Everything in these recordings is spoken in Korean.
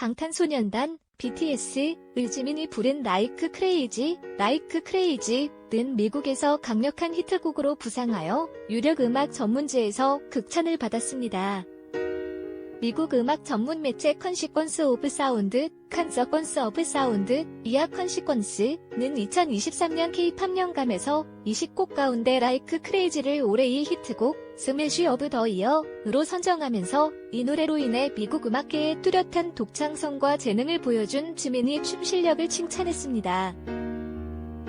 방탄소년단, BTS, 을지민이 부른 라이크 크레이지, 라이크 크레이지 는 미국에서 강력한 히트곡으로 부상하여 유력 음악 전문지에서 극찬을 받았습니다. 미국 음악 전문 매체 컨시퀀스 오브 사운드, 컨서퀀스 오브 사운드, 이하 컨시퀀스는 2023년 K-팝 연감에서 20곡 가운데 라이크 크레이지를 올해의 히트곡 스매시 오브 더 이어로 선정하면서 이 노래로 인해 미국 음악계의 뚜렷한 독창성과 재능을 보여준 지민이 춤 실력을 칭찬했습니다.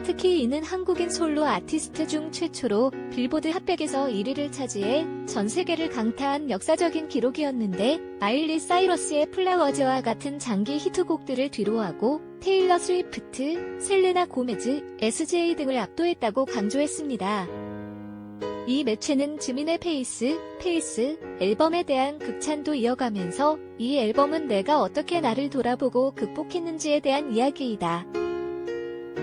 특히 이는 한국인 솔로 아티스트 중 최초로 빌보드 핫백에서 1위를 차지해 전 세계를 강타한 역사적인 기록이었는데 마일리 사이러스의 플라워즈와 같은 장기 히트곡들을 뒤로하고 테일러 스위프트, 셀레나 고메즈, SJ 등을 압도했다고 강조했습니다. 이 매체는 지민의 페이스, 페이스 앨범에 대한 극찬도 이어가면서 이 앨범은 내가 어떻게 나를 돌아보고 극복했는지에 대한 이야기이다.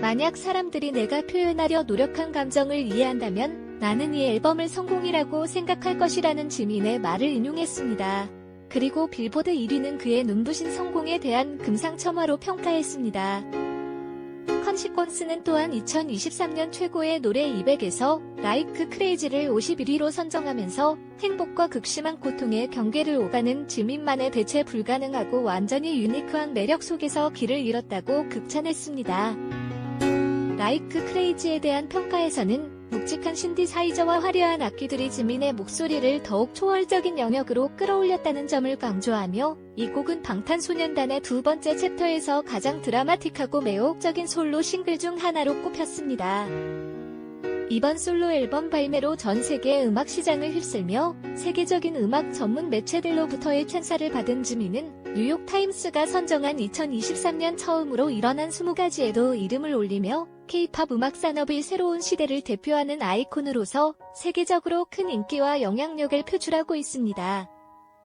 만약 사람들이 내가 표현하려 노력한 감정을 이해한다면 나는 이 앨범을 성공이라고 생각할 것이라는 지민의 말을 인용했습니다. 그리고 빌보드 1위는 그의 눈부신 성공에 대한 금상첨화로 평가했습니다. 컨시퀀스는 또한 2023년 최고의 노래 200에서 라이크 크레이지를 51위로 선정하면서 행복과 극심한 고통의 경계를 오가는 지민만의 대체 불가능하고 완전히 유니크한 매력 속에서 길을 잃었다고 극찬했습니다. 라이크 크레이지에 대한 평가에서는 묵직한 신디사이저와 화려한 악기들이 지민의 목소리를 더욱 초월적인 영역으로 끌어올렸다는 점을 강조하며 이 곡은 방탄소년단의 두 번째 챕터에서 가장 드라마틱하고 매혹적인 솔로 싱글 중 하나로 꼽혔습니다. 이번 솔로 앨범 발매로 전 세계 음악 시장을 휩쓸며 세계적인 음악 전문 매체들로부터의 찬사를 받은 지민은 뉴욕 타임스가 선정한 2023년 처음으로 일어난 20가지에도 이름을 올리며 K-팝 음악 산업의 새로운 시대를 대표하는 아이콘으로서 세계적으로 큰 인기와 영향력을 표출하고 있습니다.